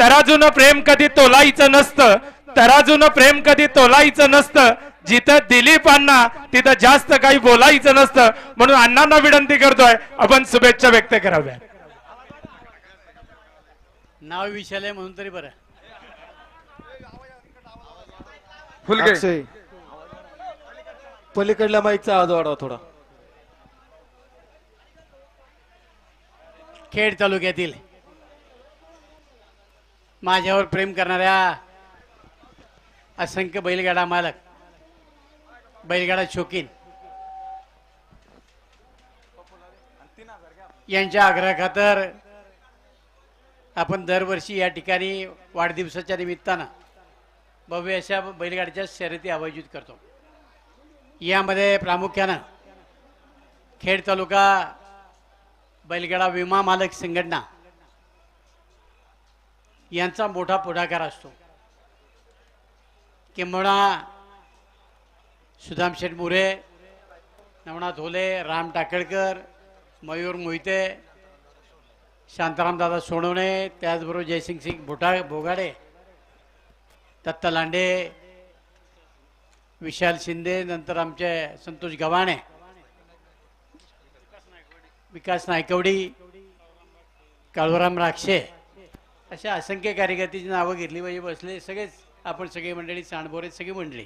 तराजून प्रेम कधी तोलायचं नसतं. तराजून प्रेम कधी तोलायचं नसतं. जिथं दिलीपांना तिथं जास्त काही बोलायचं नसतं. म्हणून अण्णांना विनंती करतोय आपण शुभेच्छा व्यक्त कराव्या नाव विशालय म्हणून तरी बरं. फुलके पलीकडल्या माईकचा आवाज वाढवा थोडा. खेड तालुक्यातील माझ्यावर प्रेम करणाऱ्या असंख्य बैलगाडा मालक बैलगाडा शौकीन यांच्या आग्रहाखातर आपण दरवर्षी या ठिकाणी वाढदिवसाच्या निमित्तानं भव्य अशा बैलगाडीच्या शर्यती आयोजित करतो. यामध्ये प्रामुख्यानं खेड तालुका बैलगाडा विमा मालक संघटना यांचा मोठा पुढाकार असतो. किंबहुना सुदाम शेठ मुरे नवनाथ होले राम टाकळकर मयूर मोहिते शांतारामदादा सोनवणे त्याचबरोबर जयसिंग सिंग भोटा भोगाडे दत्ता लांडे विशाल शिंदे नंतर आमचे संतोष गव्हाणे विकास नायकवडी काळूराम राक्षे अशा असंख्य कार्यकर्त्याची नावं घेतली पाहिजे बसले सगळेच आपण सगळी मंडळी सांडबोरे सगळी मंडळी.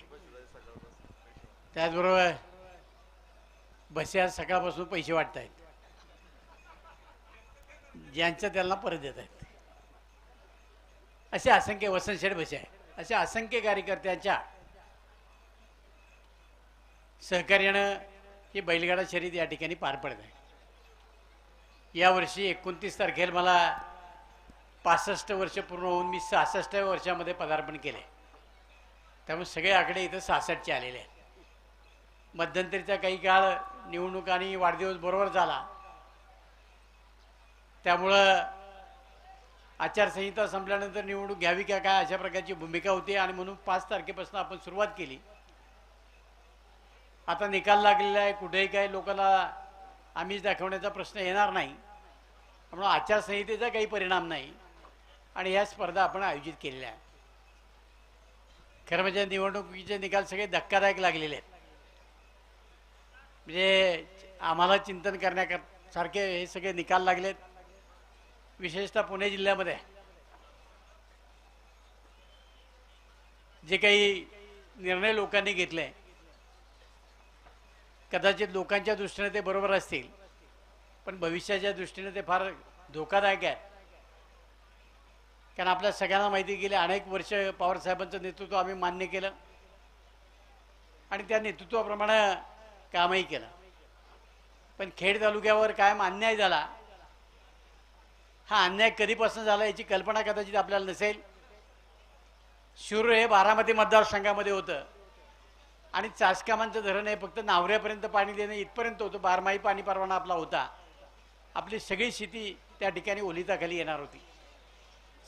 त्याचबरोबर बसे आज सकाळपासून पैसे वाटत आहेत ज्यांचं त्यांना परत देत आहेत. असे असंख्य वसंत शेठ बसे आहे अशा असंख्य कार्यकर्त्यांच्या सहकार्यानं ही बैलगाडा शर्यत या ठिकाणी पार पडत आहे. यावर्षी एकोणतीस तारखेला मला पासष्ट वर्ष पूर्ण होऊन मी सहासष्टाव्या वर्षामध्ये पदार्पण केले. त्यामुळे सगळे आकडे इथं सहासष्टचे आलेले आहेत. मध्यंतरीचा काही काळ निवडणूक आणि वाढदिवस बरोबर झाला. त्यामुळं आचारसंहिता संपल्यानंतर निवडणूक घ्यावी का काय अशा प्रकारची भूमिका होती आणि म्हणून पाच तारखेपासून आपण सुरुवात केली. आता निकाल लागलेला आहे कुठेही काही लोकांना आम्हीच दाखवण्याचा प्रश्न येणार नाही. म्हणून आचारसंहितेचा काही परिणाम नाही. आणि या स्पर्धा आपण आयोजित केलेल्या आहेत. खरं म्हणजे निवडणुकीचे निकाल सगळे धक्कादायक लागलेले आहेत. म्हणजे आम्हाला चिंतन करण्यासारखे हे सगळे निकाल लागलेत. विशेषतः पुणे जिल्ह्यामध्ये. जे काही निर्णय लोकांनी घेतले कदाचित लोकांच्या दृष्टीने ते बरोबर असतील पण भविष्याच्या दृष्टीने ते फार धोकादायक आहे कारण आपल्या सगळ्यांना माहिती गेली अनेक वर्ष पवारसाहेबांचं नेतृत्व आम्ही मान्य केलं. आणि त्या नेतृत्वाप्रमाणे कामही केलं. पण खेड तालुक्यावर कायम अन्याय झाला. हा अन्याय कधीपासून झाला याची कल्पना कदाचित आपल्याला नसेल. शूर हे बारामती मतदारसंघामध्ये होतं. आणि चासकामांचं धरण हे फक्त नावऱ्यापर्यंत पाणी देणं इथपर्यंत होतं. बारमाही पाणी परवाना आपला होता. आपली सगळी शेती त्या ठिकाणी ओलिताखाली येणार होती.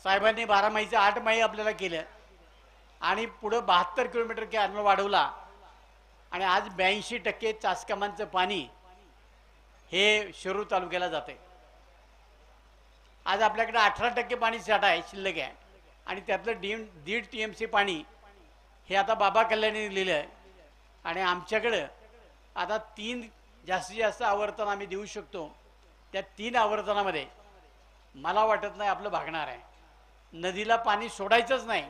साहेबांनी बारामाहीचं आठ माही आपल्याला केलं. आणि पुढं बहात्तर किलोमीटर कॅनल वाढवला. आणि आज ब्याऐंशी टक्के चासकामांचं पाणी हे शिरूर तालुक्याला जाते आज आपल्याकडे अठरा टक्के पाणी साठा आहे शिल्लक आहे. आणि त्यातलं डी दीड टी एम सी पाणी हे आता बाबा कल्याणी दिलेलं आहे. आणि आमच्याकडं आता तीन जास्तीत जास्त आवर्तन आम्ही देऊ शकतो. त्या तीन आवर्तनामध्ये मला वाटत नाही आपलं भागणार आहे. नदीला पाणी सोडायचंच नाही.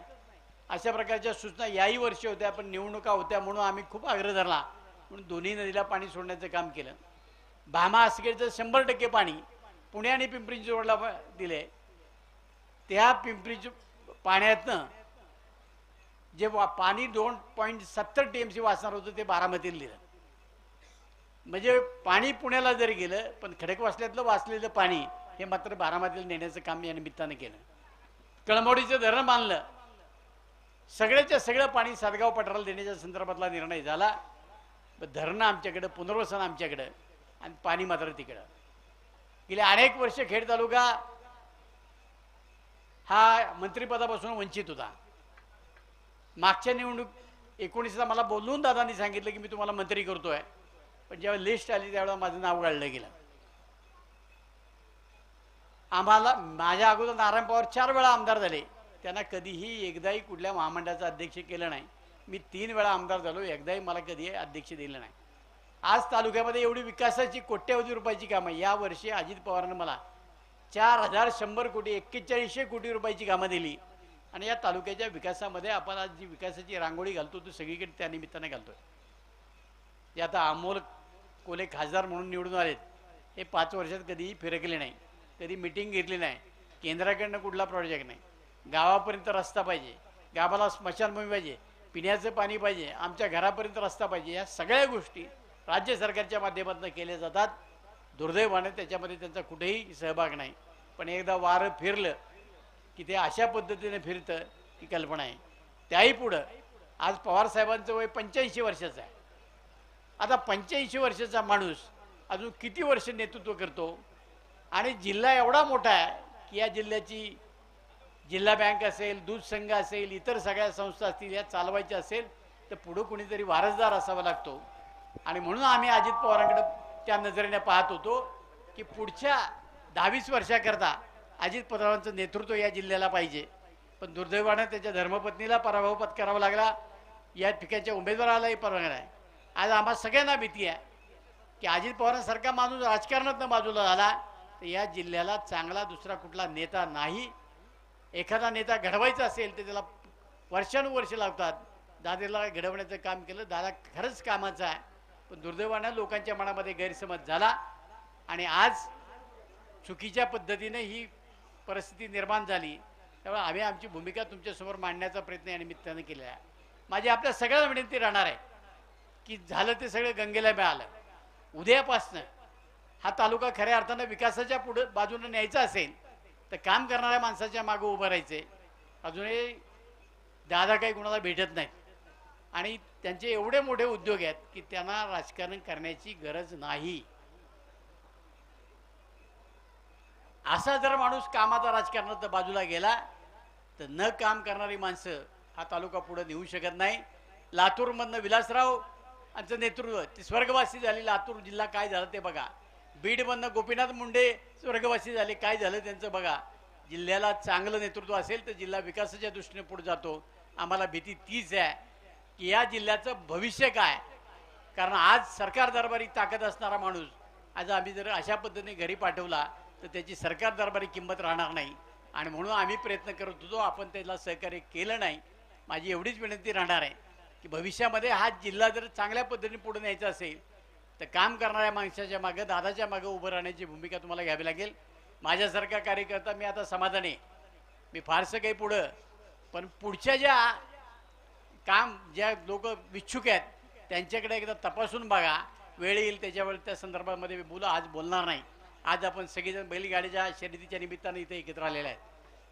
अशा प्रकारच्या सूचना याही वर्षी होत्या पण निवडणुका होत्या म्हणून आम्ही खूप आग्रह धरला. म्हणून दोन्ही नदीला पाणी सोडण्याचं काम केलं. भामा आसगेचं शंभर टक्के पाणी पुणे आणि पिंपरी चिंचवडला दिले त्या पिंपरी पाण्यातनं जे वा पाणी दोन पॉईंट सत्तर टी एम सी वाचणार होतं ते बारामतीला दिलं. म्हणजे पाणी पुण्याला जरी गेलं पण खडकवासल्यातलं वाचलेलं पाणी हे मात्र बारामतीला नेण्याचं काम या निमित्तानं केलं. कळमोडीचं धरण बांधलं. सगळ्याच्या सगळं पाणी सातगाव पठाराला देण्याच्या संदर्भातला निर्णय झाला. धरणं आमच्याकडं पुनर्वसन आमच्याकडं आणि पाणी मात्र तिकडं. गेले अनेक वर्ष खेड तालुका हा मंत्रिपदापासून वंचित होता. मागच्या निवडणूक एकोणीसला मला बोलून दादांनी सांगितलं की मी तुम्हाला मंत्री करतोय. पण जेव्हा लिस्ट आली त्यावेळेला माझं नाव गाळलं गेलं. आम्हाला माझ्या अगोदर नारायण पवार चार वेळा आमदार झाले. त्यांना कधीही एकदाही कुठल्या महामंडळाचं अध्यक्ष केलं नाही. मी तीन वेळा आमदार झालो एकदाही मला कधी अध्यक्ष दिलं नाही. आज तालुक्यामध्ये एवढी विकासाची कोट्यवधी रुपयाची कामं यावर्षी अजित पवारांनी मला चार हजार शंभर कोटी एक्केचाळीसशे कोटी रुपयाची कामं दिली. आणि या तालुक्याच्या विकासामध्ये आपण आज जी विकासाची रांगोळी घालतो ती सगळीकडे त्या निमित्ताने घालतो ते आता अमोल कोले खासदार म्हणून निवडून आलेत. हे पाच वर्षात कधीही फिरकले नाही. कधी मिटिंग घेतली नाही. केंद्राकडनं कुठला प्रोजेक्ट नाही. गावापर्यंत रस्ता पाहिजे. गावाला स्मशानभूमी पाहिजे. पिण्याचं पाणी पाहिजे. आमच्या घरापर्यंत रस्ता पाहिजे. या सगळ्या गोष्टी राज्य सरकारच्या माध्यमातून केल्या जातात. दुर्दैवाने त्याच्यामध्ये त्यांचा कुठेही सहभाग नाही. पण एकदा वारं फिरलं की ते अशा पद्धतीने फिरतं ही कल्पना आहे. त्याही पुढं आज पवारसाहेबांचं वय पंच्याऐंशी वर्षाचं आहे. आता पंच्याऐंशी वर्षाचा माणूस अजून किती वर्ष नेतृत्व करतो? आणि जिल्हा एवढा मोठा आहे की या जिल्ह्याची जिल्हा बँक असेल दूध संघ असेल इतर सगळ्या संस्था असतील या चालवायच्या असेल तर पुढं कुणीतरी वारसदार असावा लागतो. आणि म्हणून आम्ही अजित पवारांकडे त्या नजरेने पाहत होतो की पुढच्या दहावीस वर्षाकरता अजित पवारांचं नेतृत्व या जिल्ह्याला पाहिजे. पण दुर्दैवानं त्याच्या धर्मपत्नीला पराभव पत्करावा लागला. या ठिकाणच्या उमेदवारालाही परवानगी आहे आज आम्हाला सगळ्यांना भीती आहे की अजित पवारांसारखा माणूस राजकारणातनं बाजूला झाला तर या जिल्ह्याला चांगला दुसरा कुठला नेता नाही. एखादा नेता घडवायचा असेल तर त्याला वर्षानुवर्ष लावतात. दादेला घडवण्याचं काम केलं दादा खरंच कामाचं आहे. पण दुर्दैवानं लोकांच्या मनामध्ये गैरसमज झाला आणि आज चुकीच्या पद्धतीने ही परिस्थिती निर्माण झाली. त्यामुळे आम्ही आमची भूमिका तुमच्यासमोर मांडण्याचा प्रयत्न या निमित्तानं केलेला आहे. माझी आपल्या सगळ्यांना विनंती राहणार आहे की झालं ते सगळं गंगेला मिळालं. उद्यापासनं हा तालुका खऱ्या अर्थानं विकासाच्या पुढे बाजूने न्यायचा असेल तर काम करणाऱ्या माणसाच्या मागं उभं राहायचे अजूनही दादा काही कुणाला भेटत नाही आणि त्यांचे एवढे मोठे उद्योग आहेत की त्यांना राजकारण करण्याची गरज नाही. असा जर माणूस कामाचा राजकारणात बाजूला गेला तर न काम करणारी माणसं हा तालुका पुढे नेऊ शकत नाही. लातूरमधनं विलासराव यांचं नेतृत्व ते स्वर्गवासी झाले लातूर जिल्हा काय झालं ते बघा. बीडमधनं गोपीनाथ मुंडे स्वर्गवासी झाले. काय झालं त्यांचं बघा. जिल्ह्याला चांगलं नेतृत्व असेल तर जिल्हा विकासाच्या दृष्टीने पुढे जातो. आम्हाला भीती तीच आहे की या जिल्ह्याचं भविष्य काय? कारण आज सरकार दरबारी ताकद असणारा माणूस आज आम्ही जर अशा पद्धतीने घरी पाठवला तर त्याची सरकार दरबारी किंमत राहणार नाही. आणि म्हणून आम्ही प्रयत्न करत होतो आपण त्याला सहकार्य केलं नाही. माझी एवढीच विनंती राहणार आहे की भविष्यामध्ये हा जिल्हा जर चांगल्या पद्धतीने पुढे न्यायचा असेल तर काम करणाऱ्या माणसाच्या मागं दादाच्या मागं उभं राहण्याची भूमिका तुम्हाला घ्यावी लागेल. माझ्यासारखा कार्यकर्ता मी आता समाधानी मी फारसं काही पुढं पण पुढच्या ज्या काम ज्या लोक इच्छुक आहेत त्यांच्याकडे एकदा तपासून बघा. वेळ येईल त्याच्यावर त्या संदर्भामध्ये मी बोला आज बोलणार नाही. आज आपण सगळेजण बैलगाडीच्या शर्यतीच्या निमित्तानं इथे एकत्र आलेले आहेत.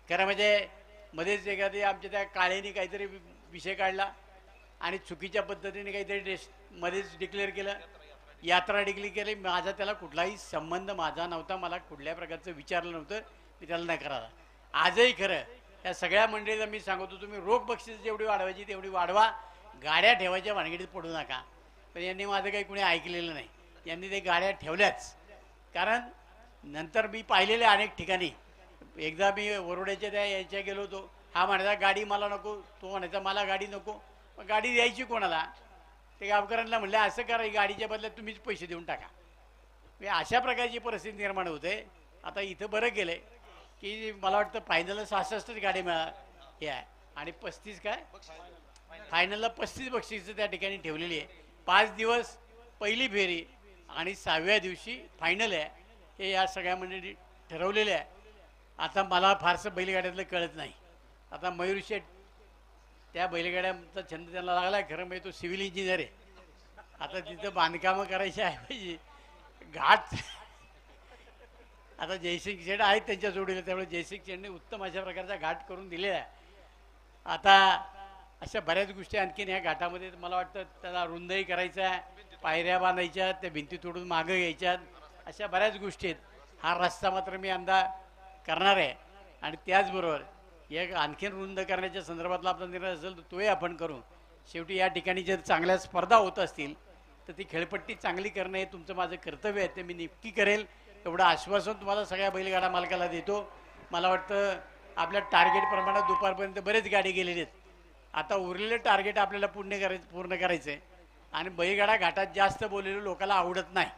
खरं म्हणजे मध्येच एखादी आमच्या त्या काळेने काहीतरी विषय काढला आणि चुकीच्या पद्धतीने काहीतरी डेस मध्येच डिक्लेअर केलं. यात्रा डिग्री केली माझा त्याला कुठलाही संबंध माझा नव्हता मला कुठल्या प्रकारचं विचारलं नव्हतं मी त्याला नाही करायला. आजही खरं या सगळ्या मंडळीला मी सांगतो तुम्ही रोख बक्षीस जेवढी वाढवायची तेवढी वाढवा. गाड्या ठेवायच्या भानगडीत पडू नका. पण यांनी माझं काही कुणी ऐकलेलं नाही. यांनी ते गाड्या ठेवल्याच. कारण नंतर मी पाहिलेले अनेक ठिकाणी एकदा मी वरोड्याच्या त्या यायच्या गेलो होतो. हा म्हणायचा गाडी मला नको. तो म्हणायचा मला गाडी नको. मग गाडी द्यायची कोणाला? ते गावकऱ्यांना म्हणलं असं करा गाडीच्या बदल्यात तुम्हीच पैसे देऊन टाका. म्हणजे अशा प्रकारची परिस्थिती निर्माण होते. आता इथं बरं गेलंय की मला वाटतं फायनलला सहासष्टच गाडी मिळा हे आहे. आणि पस्तीस काय? फायनलला पस्तीस बक्षीस त्या ठिकाणी ठेवलेली आहे. पाच दिवस पहिली फेरी आणि सहाव्या दिवशी फायनल आहे. हे या सगळ्या मंडळी ठरवलेले आहे. आता मला फारसं बैलगाड्यातलं कळत नाही. आता मयूर शेठ त्या बैलगाड्यांचा छंद त्यांना लागला आहे खरं म्हणजे तो सिव्हिल इंजिनियर आहे. आता तिथं बांधकामं करायची आहे पाहिजे घाट. आता जयसिंग शेड आहेत त्यांच्या जोडीला त्यामुळे जयसिंग शेडने उत्तम अशा प्रकारचा घाट करून दिलेला आहे. आता अशा बऱ्याच गोष्टी आणखीन ह्या घाटामध्ये मला वाटतं त्याला रुंदही करायचा आहे पायऱ्या बांधायच्या त्या भिंती तोडून मागं घ्यायच्यात अशा बऱ्याच गोष्टी आहेत. हा रस्ता मात्र मी अंदा करणार आहे. आणि त्याचबरोबर एक आणखीन रुंद करण्याच्या संदर्भातला आपला निर्णय असेल तर तोही आपण करू. शेवटी या ठिकाणी जर चांगल्या स्पर्धा होत असतील तर ती खेळपट्टी चांगली करणं हे तुमचं माझं कर्तव्य आहे ते मी नक्की करेल. एवढं आश्वासन तुम्हाला सगळ्या बैलगाडा मालकाला देतो. मला वाटतं आपल्या टार्गेटप्रमाणे दुपारपर्यंत बरेच गाडी गेलेली आहेत. आता उरलेलं टार्गेट आपल्याला पूर्ण करायचं पूर्ण करायचं आहे आणि बैलगाडा घाटात जास्त बोललेलं लोकांना आवडत नाही.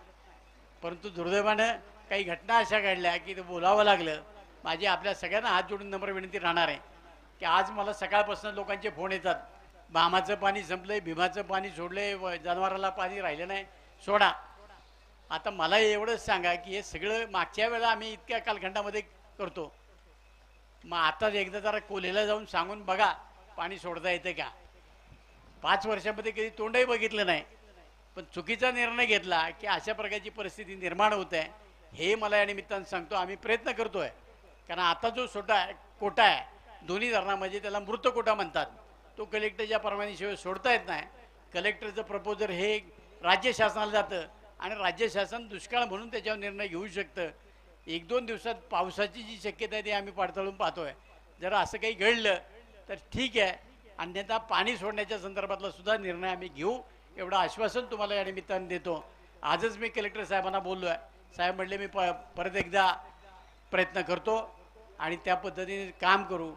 परंतु दुर्दैवानं काही घटना अशा घडल्या की ते बोलावं लागलं. माझी आपल्या सगळ्यांना हात जोडून नम्र विनंती राहणार आहे की आज मला सकाळपासून लोकांचे फोन येतात. भामाचं पाणी संपलंय भीमाचं पाणी सोडलंय व जनावराला पाणी राहिलं नाही. सोडा. आता मला एवढंच सांगा की हे सगळं मागच्या वेळेला आम्ही इतक्या कालखंडामध्ये करतो. मग आताच एकदा जरा कोल्हेला जाऊन सांगून बघा पाणी सोडता येतं का? पाच वर्षामध्ये कधी तोंडही बघितलं नाही. पण चुकीचा निर्णय घेतला की अशा प्रकारची परिस्थिती निर्माण होत आहे. हे मला या निमित्तानं सांगतो. आम्ही प्रयत्न करतोय. कारण आता जो सोटा आहे कोटा आहे दोन्ही धरणामध्ये त्याला मृत कोटा म्हणतात. तो कलेक्टरच्या परवानगीशिवाय सोडता येत नाही. कलेक्टरचं प्रपोजल हे राज्य शासनाला जातं आणि राज्य शासन दुष्काळ म्हणून त्याच्यावर निर्णय घेऊ शकतं. एक दोन दिवसात पावसाची जी शक्यता आहे ती आम्ही पडताळून पाहतोय. जर असं काही घडलं तर ठीक आहे. अन्यथा पाणी सोडण्याच्या संदर्भातला सुद्धा निर्णय आम्ही घेऊ. एवढं आश्वासन तुम्हाला या निमित्तानं देतो. आजच मी कलेक्टर साहेबांना बोललो आहे साहेब म्हणले मी प परत एकदा प्रयत्न करतो. आणि त्या पद्धतीने काम करू.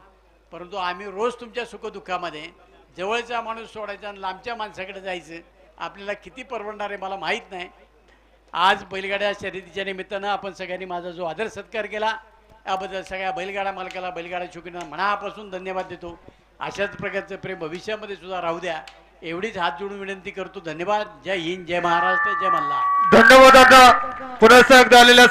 परंतु आम्ही रोज तुमच्या सुखदुःखामध्ये जवळचा माणूस सोडायचा आणि लांबच्या माणसाकडे जायचं आपल्याला किती परवडणार आहे मला माहीत नाही. आज बैलगाड्या शर्यतीच्या निमित्तानं आपण सगळ्यांनी माझा जो आदर सत्कार केला याबद्दल सगळ्या बैलगाडा मालकाला बैलगाडा शौकींना मनापासून धन्यवाद देतो. अशाच प्रकारचं प्रेम भविष्यामध्ये सुद्धा राहू द्या. एवढीच हात जोडून विनंती करतो. धन्यवाद. जय हिंद जय महाराष्ट्र जय मल्हार. धन्यवाद दादा. पुन्हा एकदा आलेल्या